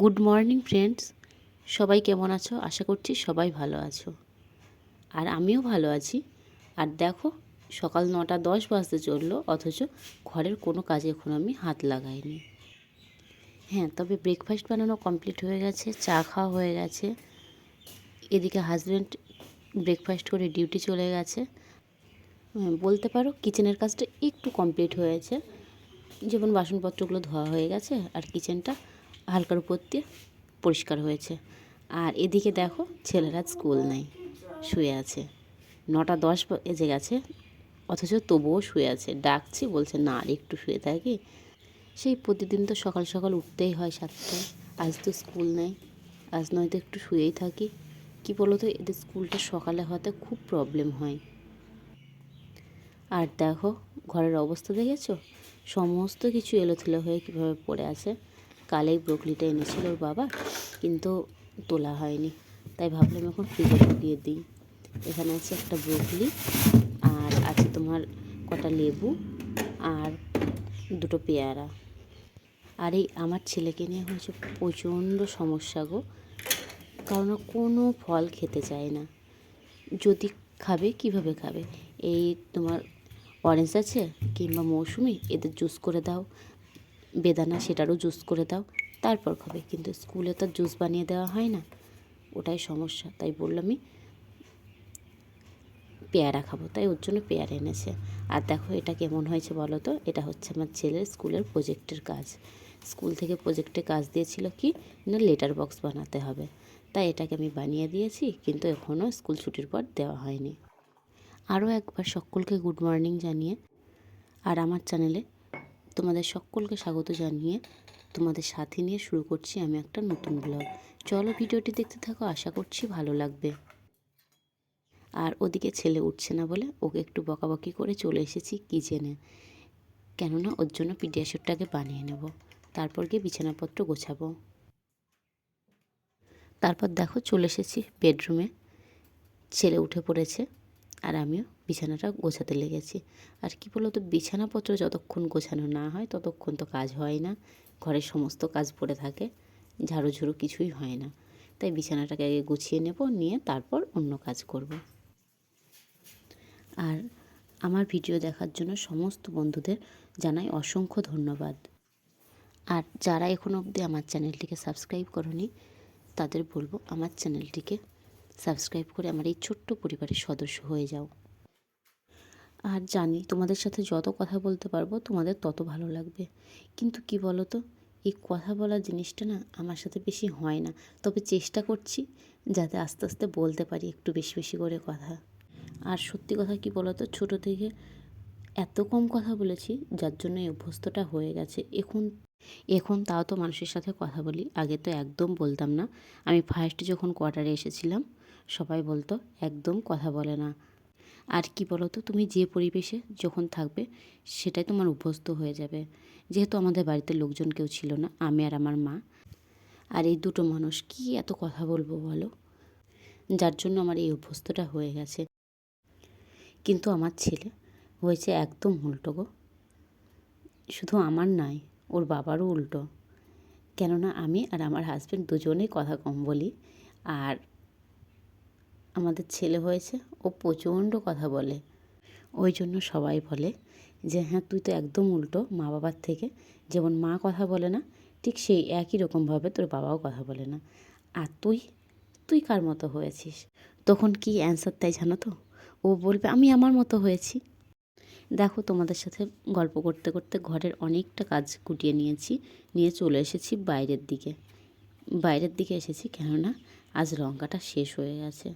Good morning friends সবাই কেমন আছো? আশা করছি সবাই ভালো আছো। আর আমিও ভালো আছি। আর দেখো, সকাল নটা দশ বাজতে চলল, অথচ ঘরের কোনো কাজে এখন আমি হাত লাগাইনি। হ্যাঁ তবে ব্রেকফাস্ট বানানো কমপ্লিট হয়ে গেছে, চা খাওয়া হয়ে গেছে। এদিকে হাজব্যান্ড ব্রেকফাস্ট করে ডিউটি চলে গেছে। বলতে পারো কিচেনের কাজটা একটু কমপ্লিট হয়েছে। যেমন বাসনপত্রগুলো ধোয়া হয়ে গেছে, আর কিচেনটা হালকার উপর দিয়ে পরিষ্কার হয়েছে। আর এদিকে দেখো, ছেলেরা স্কুল নেই, শুয়ে আছে। নটা দশ বেজে গেছে, অথচ তবুও শুয়ে আছে। ডাকছি, বলছে, না আর একটু শুয়ে থাকি। সেই প্রতিদিন তো সকাল সকাল উঠতেই হয় সাতটায় আজ তো স্কুল নেই, আজ নয়তো একটু শুয়েই থাকি। কি বলো তো এদের স্কুলটা সকালে হতে খুব প্রবলেম হয়। আর দেখো, ঘরের অবস্থা দেখেছ? সমস্ত কিছু এলোথেলো হয়ে কীভাবে পড়ে আছে। কালেই ব্রোকলিটা এনেছিল ওর বাবা, কিন্তু তোলা হয়নি। তাই ভাবলাম এখন ফ্রিজে ঢুকিয়ে দিই। এখানে আছে একটা ব্রোকলি, আর আছে তোমার কটা লেবু আর দুটো পেয়ারা। আর এই আমার ছেলেকে নিয়ে হয়েছে প্রচণ্ড সমস্যা গো, কারণ কোনো ফল খেতে চায় না। যদি খাবে, কীভাবে খাবে? এই তোমার অরেঞ্জ আছে কিংবা মৌসুমি, এদের জুস করে দাও। বেদানা সেটারও জুস করে দাও। তারপর খাবে। কিন্তু স্কুলে তো জুস বানিয়ে দেওয়া হয় না। ওটাই সমস্যা। তাই বললামই পেয়ারা খাব। তাই ওর জন্য পেয়ারা এনেছে। আর দেখো এটা কেমন হয়েছে বলো তো? এটা হচ্ছে আমার ছেলের স্কুলের প্রজেক্টের কাজ। স্কুল থেকে প্রজেক্টে কাজ দিয়েছিল কি? না লেটার বক্স বানাতে হবে। তাই এটাকে আমি বানিয়ে দিয়েছি, কিন্তু এখনও স্কুল ছুটির পর দেওয়া হয়নি। আরও একবার সকলকে গুড মর্নিং জানিয়ে আর আমার চ্যানেলে তোমাদের সকলকে স্বাগত জানিয়ে তোমাদের সাথে নিয়ে শুরু করছি আমি একটা নতুন ব্লগ চলো ভিডিওটি দেখতে থাকো, আশা করছি ভালো লাগবে। আর ওদিকে ছেলে উঠছে না বলে ওকে একটু বকাবকি করে চলে এসেছি কিচেনে। কেননা ওর জন্য পিডিয়াশোরটাকে বানিয়ে নেব, তারপর গিয়ে বিছানাপত্র গোছাবো। তারপর দেখো চলে এসেছি বেডরুমে। ছেলে উঠে পড়েছে। আর আমিও বিছানাটা গোছাতে লেগেছি। আর কি বলো তো বিছানাপত্র যতক্ষণ গোছানো না হয়, ততক্ষণ তো কাজ হয় না। ঘরের সমস্ত কাজ পড়ে থাকে, ঝাড়ু ঝুড়ু কিছুই হয় না। তাই বিছানাটাকে আগে গুছিয়ে নেব, নিয়ে তারপর অন্য কাজ করব। আর আমার ভিডিও দেখার জন্য সমস্ত বন্ধুদের জানাই অসংখ্য ধন্যবাদ। আর যারা এখনও অবধি আমার চ্যানেলটিকে সাবস্ক্রাইব করনি, তাদের বলব আমার চ্যানেলটিকে সাবস্ক্রাইব করে আমার এই ছোট্ট পরিবারের সদস্য হয়ে যাও। আর জানি তোমাদের সাথে যত কথা বলতে পারব, তোমাদের তত ভালো লাগবে। কিন্তু কি বলো তো এই কথা বলার জিনিসটা না আমার সাথে বেশি হয় না। তবে চেষ্টা করছি যাতে আস্তে আস্তে বলতে পারি একটু বেশি বেশি করে কথা। আর সত্যি কথা কি বলো তো ছোটো থেকে এত কম কথা বলেছি, যার জন্য এই অভ্যস্তটা হয়ে গেছে। এখন এখন তাও তো মানুষের সাথে কথা বলি, আগে তো একদম বলতাম না। আমি ফার্স্ট যখন কোয়ার্টারে এসেছিলাম সবাই বলতো, একদম কথা বলে না। আর কি বলো তো তুমি যে পরিবেশে যখন থাকবে, সেটাই তোমার অভ্যস্ত হয়ে যাবে। যেহেতু আমাদের বাড়িতে লোকজন কেউ ছিল না, আমি আর আমার মা। আর এই দুটো মানুষ, কি এত কথা বলব বলো? যার জন্য আমার এই অভ্যস্তটা হয়ে গেছে। কিন্তু আমার ছেলে হয়েছে একদম উল্টো গো। শুধু আমার নয় ওর বাবারও উল্টো। কেননা আমি আর আমার হাজব্যান্ড দুজনেই কথা কম বলি। আর আমাদের ছেলে হয়েছে, ও প্রচণ্ড কথা বলে। ওই জন্য সবাই বলে যে হ্যাঁ তুই তো একদম উল্টো মা বাবার থেকে। যেমন মা কথা বলে না, ঠিক সেই একই রকমভাবে তোর বাবাও কথা বলে না। আর তুই তুই কার মতো হয়েছিস? তখন কি অ্যান্সার তাই জানো তো? ও বলবে, আমি আমার মতো হয়েছি। দেখো, তোমাদের সাথে গল্প করতে করতে ঘরের অনেকটা কাজ গুটিয়ে নিয়েছি, নিয়ে চলে এসেছি বাইরের দিকে। বাইরের দিকে এসেছি কেননা আজ লঙ্কাটা শেষ হয়ে গেছে।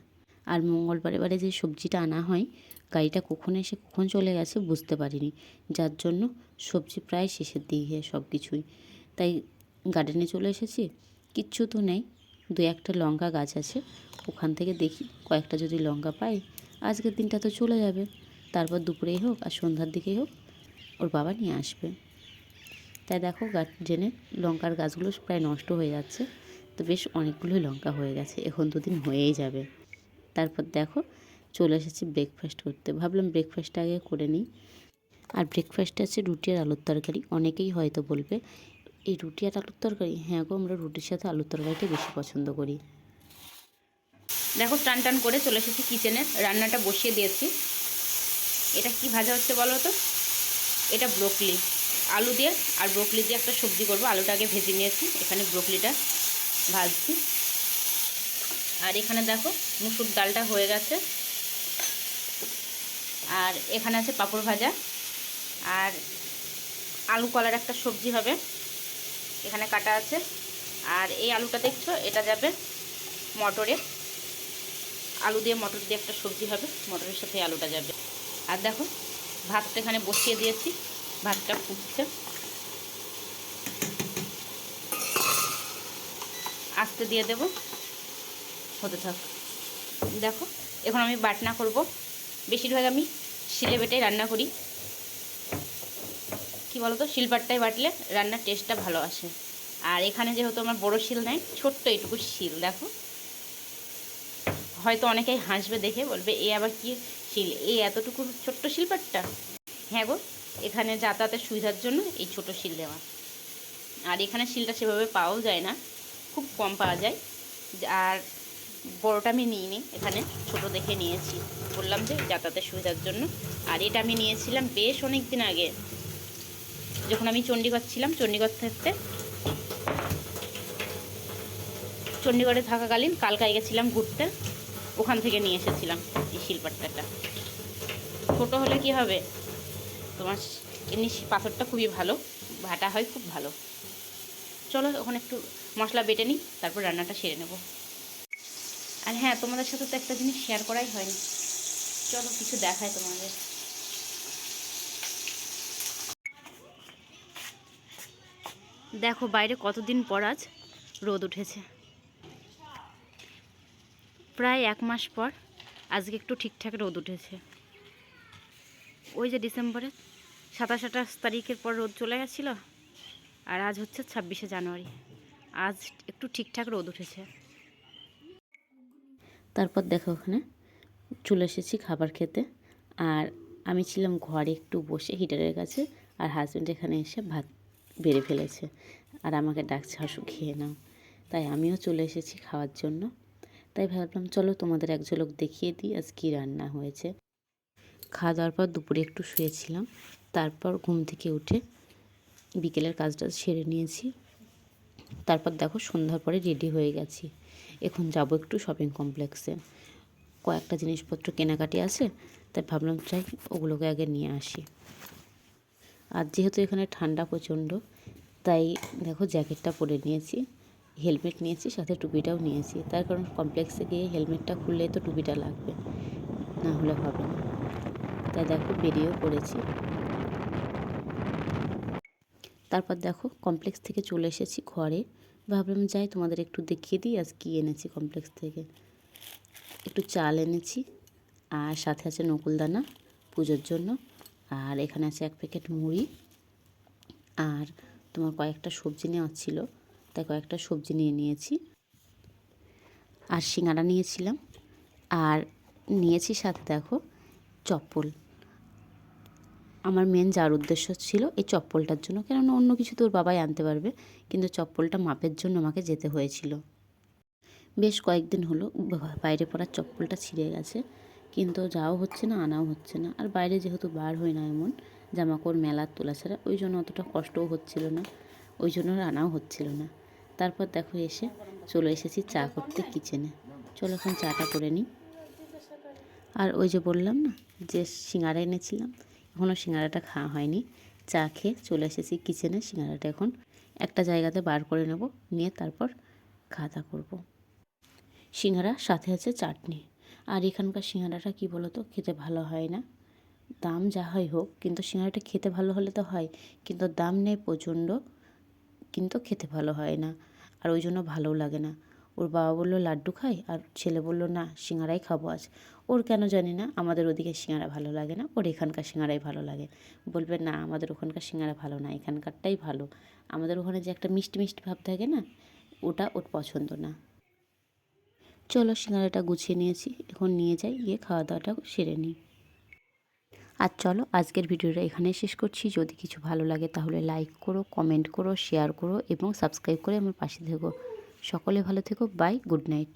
আর মঙ্গলবারে বারে যে সবজিটা আনা হয়, গাড়িটা কখন এসে কখন চলে গেছে বুঝতে পারিনি। যার জন্য সবজি প্রায় শেষের দিকে সব কিছুই তাই গার্ডেনে চলে এসেছি। কিচ্ছু তো নেই। দু একটা লঙ্কা গাছ আছে। ওখান থেকে দেখি কয়েকটা যদি লঙ্কা পাই, আজকের দিনটা তো চলে যাবে। তারপর দুপুরেই হোক আর সন্ধ্যার দিকেই হোক, ওর বাবা নিয়ে আসবে। তাই দেখো গার্ডেনে লঙ্কার গাছগুলো প্রায় নষ্ট হয়ে যাচ্ছে। তো বেশ অনেকগুলোই লঙ্কা হয়ে গেছে। এখন দুদিন হয়েই যাবে। তারপর দেখো চলে এসেছি ব্রেকফাস্ট করতে। ভাবলাম ব্রেকফাস্ট আগে করে নিই। আর ব্রেকফাস্টে আছে রুটি আর আলুর তরকারি। অনেকেই হয়তো বলবে, এই রুটি আর আলুর তরকারি? হ্যাঁ গো, আমরা রুটির সাথে আলুর তরকারিটা বেশি পছন্দ করি। দেখো টান টান করে চলে এসেছি কিচেনে রান্নাটা বসিয়ে দিয়েছি। এটা কি ভাজা হচ্ছে বলো তো? এটা ব্রোকলি আলু দিয়ে আর ব্রোকলি দিয়ে একটা সবজি করব। আলুটা আগে ভেজে নিয়েছি। এখানে ব্রোকলিটা ভাজছি। আর এখানে দেখো মুসুর ডালটা হয়ে গেছে। আর এখানে আছে পাঁপড় ভাজা। আর আলু কলার একটা সবজি হবে, এখানে কাটা আছে। আর এই আলুটা দেখছ, এটা যাবে মটরে। আলু দিয়ে মটর দিয়ে একটা সবজি হবে, মটরের সাথে আলুটা যাবে। আর দেখো, ভাতটা এখানে বসিয়ে দিয়েছি, ভাতটা ফুটছে। আস্তে দিয়ে দেব। হতে থাক। দেখো, এখন আমি বাটনা করব। বেশিরভাগ আমি শিলে বেটে রান্না করি। কি বলতো? শিলপাটটায় বাটলে রান্নার টেস্টটা ভালো আসে। আর এখানে যেহেতু আমার বড় শিল নেয় ছোট্ট এইটুকু শিল, দেখো। হয়তো অনেকেই হাসবে দেখে, বলবে, এ আবার কি শিল? এই এতটুকু ছোট্ট শিলপাটটা? হ্যাঁ গো, এখানে যাতায়াতের সুবিধার জন্য এই ছোট শিল দেওয়া। আর এখানে শিলটা সেভাবে পাওয়াও যায় না, খুব কম পাওয়া যায়। আর বড়টা আমি নিইনি, এখানে ছোট দেখে নিয়েছি। বললাম যে যাতায়াতের সুবিধার জন্য। আর এটা আমি নিয়েছিলাম বেশ অনেক দিন আগে। যখন আমি চণ্ডীগড় ছিলাম, চণ্ডীগড় থাকতে চণ্ডীগড়ে থাকাকালীন কালকায় গেছিলাম ঘুরতে। ওখান থেকে নিয়ে এসেছিলাম এই শিলপাট্টাটা। ছোটো হলে কি হবে? তোমার এমনি পাথরটা খুবই ভালো, ভাটা হয় খুব ভালো। চলো ওখানে একটু মশলা বেটে নিই, তারপর রান্নাটা সেরে নেব। আর হ্যাঁ তোমাদের সাথে তো একটা জিনিস শেয়ার করাই হয়নি। চলো, কিছু দেখায় তোমাদের। দেখো, বাইরে কতদিন পর আজ রোদ উঠেছে। প্রায় এক মাস পর আজকে একটু ঠিকঠাক রোদ উঠেছে। ওই যে ডিসেম্বরে সাতাশ আঠাশ তারিখের পর রোদ চলে গেছিল, আর আজ হচ্ছে ছাব্বিশে জানুয়ারি। আজ একটু ঠিকঠাক রোদ উঠেছে। তারপর দেখো ওখানে চলে এসেছি খাবার খেতে। আর আমি ছিলাম ঘরে একটু বসে হিটারের কাছে, আর হাজব্যান্ড এখানে এসে ভাত বেড়ে ফেলেছে। আর আমাকে ডাকছে হাসু খেয়ে নাও। তাই আমিও চলে এসেছি খাওয়ার জন্য। তাই ভাবলাম, চলো তোমাদের এক ঝলক দেখিয়ে দিই আজ কী রান্না হয়েছে। খাওয়া দাওয়ার পর দুপুরে একটু শুয়েছিলাম। তারপর ঘুম থেকে উঠে বিকেলের কাজটা সেরে নিয়েছি। তারপর দেখো সন্ধ্যার পরে রেডি হয়ে গেছি। এখন যাব একটু শপিং কমপ্লেক্সে কয়েকটা জিনিসপত্র কেনাকাটি আছে, তাই ভাবলাম চাই ওগুলোকে আগে নিয়ে আসি। আর যেহেতু এখানে ঠান্ডা প্রচণ্ড, তাই দেখো জ্যাকেটটা পরে নিয়েছি, হেলমেট নিয়েছি, সাথে টুপিটাও নিয়েছি। তার কারণ কমপ্লেক্সে গিয়ে হেলমেটটা খুললে তো টুপিটা লাগবে, না হলে হবে না। তাই দেখো বেরিয়েও পড়েছি। তারপর দেখো কমপ্লেক্স থেকে চলে এসেছি ঘরে। ভাবলাম যাই তোমাদের একটু দেখিয়ে দিই আজ কী এনেছি কমপ্লেক্স থেকে। একটু চাল এনেছি আর সাথে আছে নকুলদানা পুজোর জন্য। আর এখানে আছে এক প্যাকেট মুড়ি। আর তোমার কয়েকটা সবজি নেওয়ার ছিল, তাই কয়েকটা সবজি নিয়ে নিয়েছি। আর সিঙ্গারা নিয়েছিলাম। আর নিয়েছি সাথে দেখো, চপ্পল। আমার মেন যার উদ্দেশ্য ছিল এই চপ্পলটার জন্য। কেননা অন্য কিছু তোর বাবাই আনতে পারবে, কিন্তু চপ্পলটা মাপের জন্য আমাকে যেতে হয়েছিল। বেশ কয়েকদিন হলো, বাইরে পড়ার চপ্পলটা ছিঁড়ে গেছে, কিন্তু যাও হচ্ছে না, আনাও হচ্ছে না। আর বাইরে যেহেতু বার হয় না এমন, জামাকাপড় মেলার তোলা ছাড়া, ওই জন্য অতটা কষ্টও হচ্ছিল না, ওই জন্য আনাও হচ্ছিল না। তারপর দেখো এসে চলে এসেছি চা করতে কিচেনে চলো এখন চাটা করে নিই। আর ওই যে বললাম না, যে সিঙ্গারা এনেছিলাম এখনও সিঙ্গারাটা খাওয়া হয়নি। চা খেয়ে চলে এসেছি কিচেনে সিঙ্গারাটা এখন একটা জায়গাতে বার করে নেব। নিয়ে তারপর খাওয়া দাওয়া করব। সিঙ্গারা সাথে আছে চাটনি। আর এখানকার সিঙ্গারাটা কী বলো তো খেতে ভালো হয় না। দাম যা হয় হোক, কিন্তু সিঙ্গারাটা খেতে ভালো হলে তো হয়। কিন্তু দাম নেই প্রচণ্ড, কিন্তু খেতে ভালো হয় না। আর ওই জন্য ভালোও লাগে না। ওর বাবা বলল, লাড্ডু খাই? আর ছেলে বলল, না, সিঙ্গারাই খাব আজ। ওর কেন জানি না, আমাদের ওদিকে সিঙ্গারা ভালো লাগে না, ওর এখানকার সিঙ্গারাই ভালো লাগে। বলবে না, আমাদের ওখানকার সিঙ্গারা ভালো না, এখানকারটাই ভালো। আমাদের ওখানে যে একটা মিষ্টি মিষ্টি ভাব থাকে না, ওটা ওর পছন্দ না। চলো সিঙ্গারাটা গুছিয়ে নিয়েছি, এখন নিয়ে যাই, গিয়ে খাওয়া দাওয়াটা সেরে নিই। আর চলো, আজকের ভিডিওটা এখানেই শেষ করছি। যদি কিছু ভালো লাগে তাহলে লাইক করো, কমেন্ট করো, শেয়ার করো এবং সাবস্ক্রাইব করে আমার পাশে থেকো। সকলে ভালো থেকো, বাই, গুড নাইট।